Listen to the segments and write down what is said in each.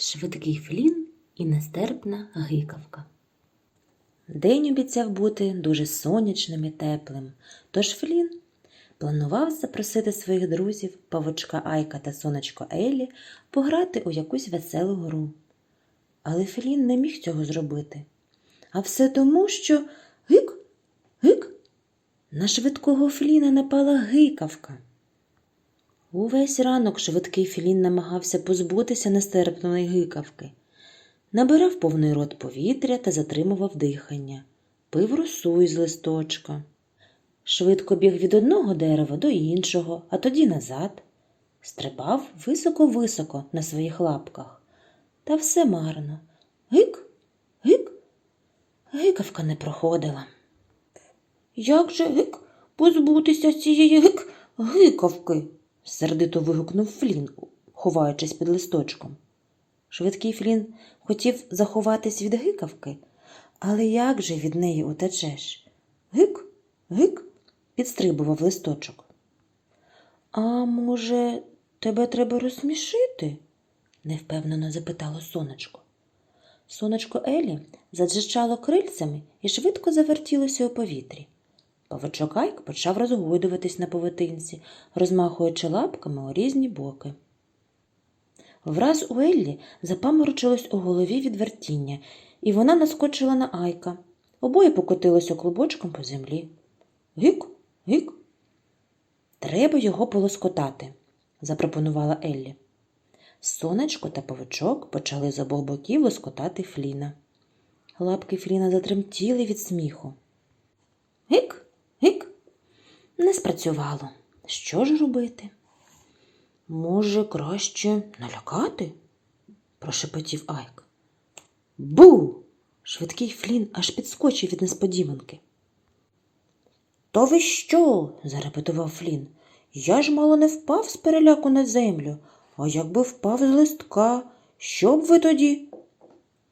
швидкий флін і нестерпна гикавка. День обіцяв бути дуже сонячним і теплим, тож Флін планував запросити своїх друзів павучка Айка та сонечко Елі пограти у якусь веселу гру. Але Флін не міг цього зробити. А все тому, що гик, гик, на швидкого Фліна напала гикавка. Увесь ранок швидкий Філін намагався позбутися нестерпної гикавки. Набирав повний рот повітря та затримував дихання, пив росу із листочка. Швидко біг від одного дерева до іншого, а тоді назад. Стрибав високо-високо на своїх лапках. Та все марно. Гик, гик. Гикавка не проходила. Як же гик позбутися цієї гик гикавки? Сердито вигукнув Флін, ховаючись під листочком. Швидкий Флін хотів заховатись від гикавки, але як же від неї утечеш? Гик, гик, підстрибував листочок. А може, тебе треба розсмішити? невпевнено запитало сонечко. Сонечко Елі заджичало крильцями і швидко завертілося у повітрі. Павучок Айк почав розгойдуватись на повитинці, розмахуючи лапками у різні боки. Враз у Еллі запаморочилось у голові від вертіння, і вона наскочила на Айка. Обоє покотилося клубочком по землі. Гик, гик. Треба його полоскотати, запропонувала Еллі. Сонечко та павучок почали з обох боків лоскотати Фліна. Лапки Фліна затремтіли від сміху. Гик. Не спрацювало. Що ж робити? Може, краще налякати? прошепотів Айк. Бу. Швидкий Флін аж підскочив від несподіванки. То ви що? зарепетував Флін. Я ж мало не впав з переляку на землю, а якби впав з листка, що б ви тоді?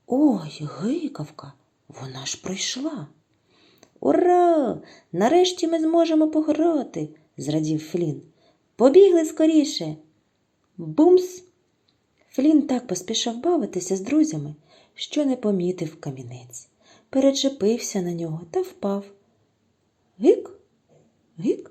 Ой, гикавка, вона ж пройшла. Ура! Нарешті ми зможемо пограти, зрадів Флін. Побігли скоріше. Бумс! Флін так поспішав бавитися з друзями, що не помітив камінець. Перечепився на нього та впав. Гик, гик.